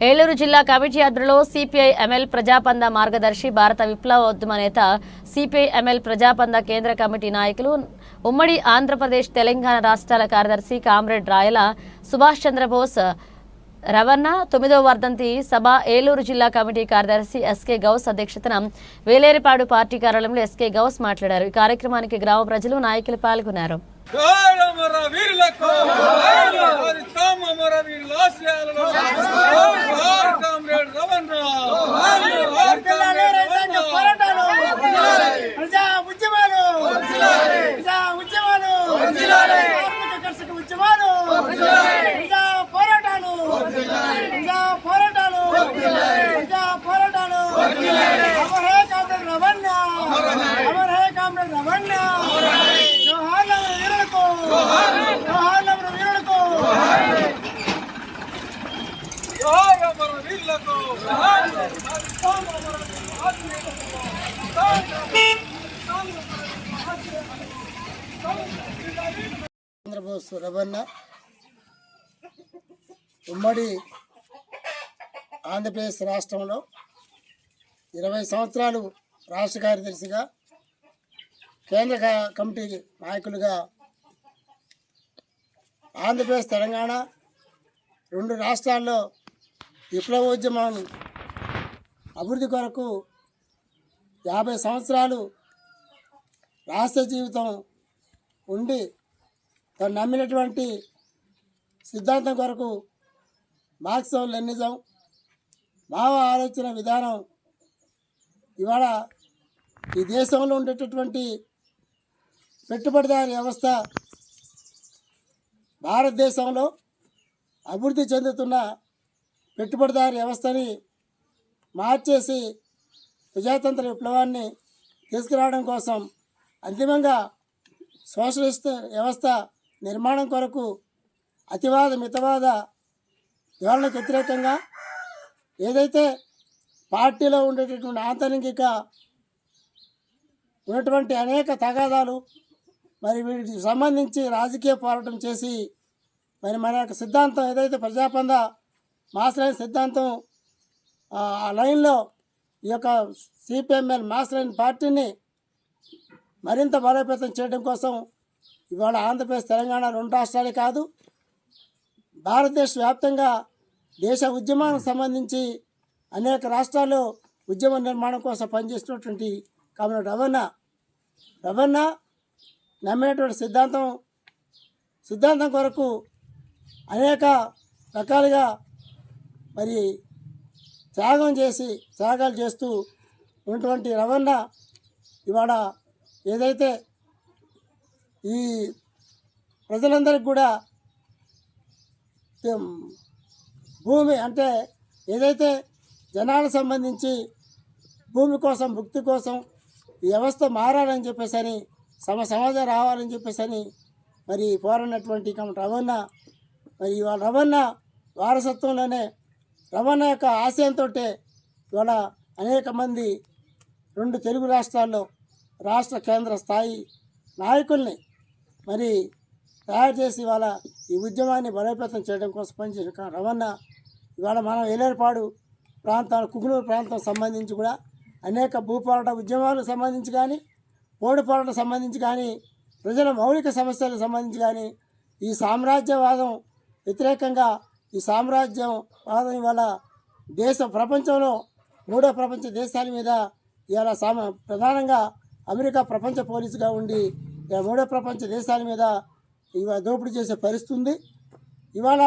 ఏలూరు జిల్లా కమిటీ ఆధ్వర్యంలో CPI ML ప్రజాపంద మార్గదర్శి భారత విప్లవ ఉద్యమ నేత సిపిఐ ఎంఎల్ ప్రజాపంద కేంద్ర కమిటీ నాయకులు ఉమ్మడి ఆంధ్రప్రదేశ్ తెలంగాణ రాష్ట్రాల కార్యదర్శి కామ్రేడ్ రాయల సుభాష్ చంద్రబోస్ రవణ తొమ్మిదవ వర్ధంతి సభ ఏలూరు జిల్లా కమిటీ కార్యదర్శి ఎస్కే గౌస్ అధ్యక్షతన వేలేరిపాడు పార్టీ కార్యాలయంలో ఎస్కే గౌస్ మాట్లాడారు. ఈ కార్యక్రమానికి గ్రామ ప్రజలు నాయకులు పాల్గొన్నారు. సురవన్న రవణ ఉమ్మడి ఆంధ్రప్రదేశ్ రాష్ట్రంలో ఇరవై సంవత్సరాలు రాష్ట్ర కార్యదర్శిగా కేంద్ర కమిటీ నాయకులుగా ఆంధ్రప్రదేశ్ తెలంగాణ రెండు రాష్ట్రాల్లో విప్లవోద్యమం అభివృద్ధి కొరకు యాభై సంవత్సరాలు రాష్ట్ర జీవితం ఉండి తను నమ్మినటువంటి సిద్ధాంతం కొరకు మార్క్సం లెనిజం మావ ఆలోచన విధానం ఇవాళ ఈ దేశంలో ఉండేటటువంటి పెట్టుబడిదారి వ్యవస్థ భారతదేశంలో అభివృద్ధి చెందుతున్న పెట్టుబడిదారి వ్యవస్థని మార్చేసి ప్రజాతంత్ర విప్లవాన్ని తీసుకురావడం కోసం అంతిమంగా సోషలిస్ట్ వ్యవస్థ నిర్మాణం కొరకు అతివాద మితవాద ధోరణకు వ్యతిరేకంగా ఏదైతే పార్టీలో ఉండేటటువంటి ఆంతరింగిక ఉన్నటువంటి అనేక తగాదాలు మరి వీటికి సంబంధించి రాజకీయ పోరాటం చేసి మరి మన యొక్క సిద్ధాంతం ఏదైతే ప్రజాపంద మాస్లైన్ సిద్ధాంతం ఆ లైన్లో ఈ యొక్క సిపిఎంఎల్ మాస్లైన్ పార్టీని మరింత బలోపేతం చేయడం కోసం ఇవాళ ఆంధ్రప్రదేశ్ తెలంగాణ రెండు రాష్ట్రాలే కాదు భారతదేశ వ్యాప్తంగా దేశ ఉద్యమానికి సంబంధించి అనేక రాష్ట్రాలు ఉద్యమ నిర్మాణం కోసం పనిచేస్తున్నటువంటి కావున రవణ. రవణ నమ్మినటువంటి సిద్ధాంతం సిద్ధాంతం కొరకు అనేక రకాలుగా మరి త్యాగం చేసి త్యాగాలు చేస్తూ ఉన్నటువంటి రవణ ఇవాళ ఏదైతే ఈ ప్రజలందరికీ కూడా భూమి అంటే ఏదైతే జనాలకు సంబంధించి భూమి కోసం భుక్తి కోసం ఈ వ్యవస్థ మారాలని చెప్పేసి అని సమ సమాజం రావాలని చెప్పేసి మరి పోరాడినటువంటి రవణ మరి ఇవాళ రవణ వారసత్వంలోనే రవణ యొక్క ఆశయంతో ఇవాళ అనేక మంది రెండు తెలుగు రాష్ట్రాల్లో రాష్ట్ర కేంద్ర స్థాయి నాయకుల్ని మరి తయారు చేసి ఇవాళ ఈ ఉద్యమాన్ని బలోపేతం చేయడం కోసం పనిచేసిన కా- ఇవాళ మనం ఏలేరుపాడు ప్రాంతాలు కుగునూరు ప్రాంతం సంబంధించి కూడా అనేక భూపోరాట ఉద్యమాలకు సంబంధించి కానీ పోడు పోరాటం సంబంధించి కానీ ప్రజల మౌలిక సమస్యలకు సంబంధించి కానీ ఈ సామ్రాజ్యవాదం వ్యతిరేకంగా ఈ సామ్రాజ్యం వాదం ఇవాళ దేశ ప్రపంచంలో మూడో ప్రపంచ దేశాల మీద ఇవాళ సామ ప్రధానంగా అమెరికా ప్రపంచ పోలీసుగా ఉండి మూడో ప్రపంచ దేశాల మీద ఇవాళ దోపిడీ చేసే పరిస్థితి ఉంది. ఇవాళ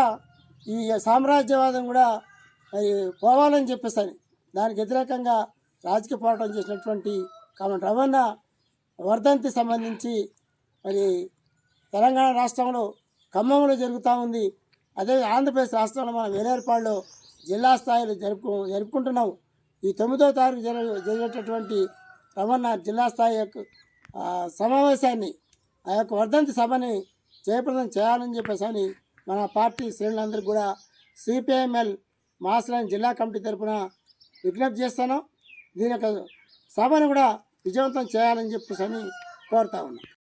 ఈ సామ్రాజ్యవాదం కూడా మరి పోవాలని చెప్పేసి దానికి వ్యతిరేకంగా రాజకీయ పోరాటం చేసినటువంటి కామన్ రవాణా వర్ధంతి సంబంధించి మరి తెలంగాణ రాష్ట్రంలో ఖమ్మంలో జరుగుతూ ఉంది. అదే ఆంధ్రప్రదేశ్ రాష్ట్రంలో మనం వేలేరుపాడులో జిల్లా స్థాయిలో జరుపు జరుపుకుంటున్నాం. ఈ తొమ్మిదో తారీఖు జరగ జరిగేటటువంటి రమణ జిల్లా స్థాయి యొక్క సమావేశాన్ని ఆ యొక్క వర్ధంతి సభని జయప్రదం చేయాలని చెప్పేసి అని మన పార్టీ శ్రేణులందరూ కూడా సిపిఐఎంఎల్ మాసలైన్ జిల్లా కమిటీ తరఫున విజ్ఞప్తి చేస్తాను. దీని యొక్క సభను కూడా విజయవంతం చేయాలని చెప్పేసి అని కోరుతా ఉన్నాను.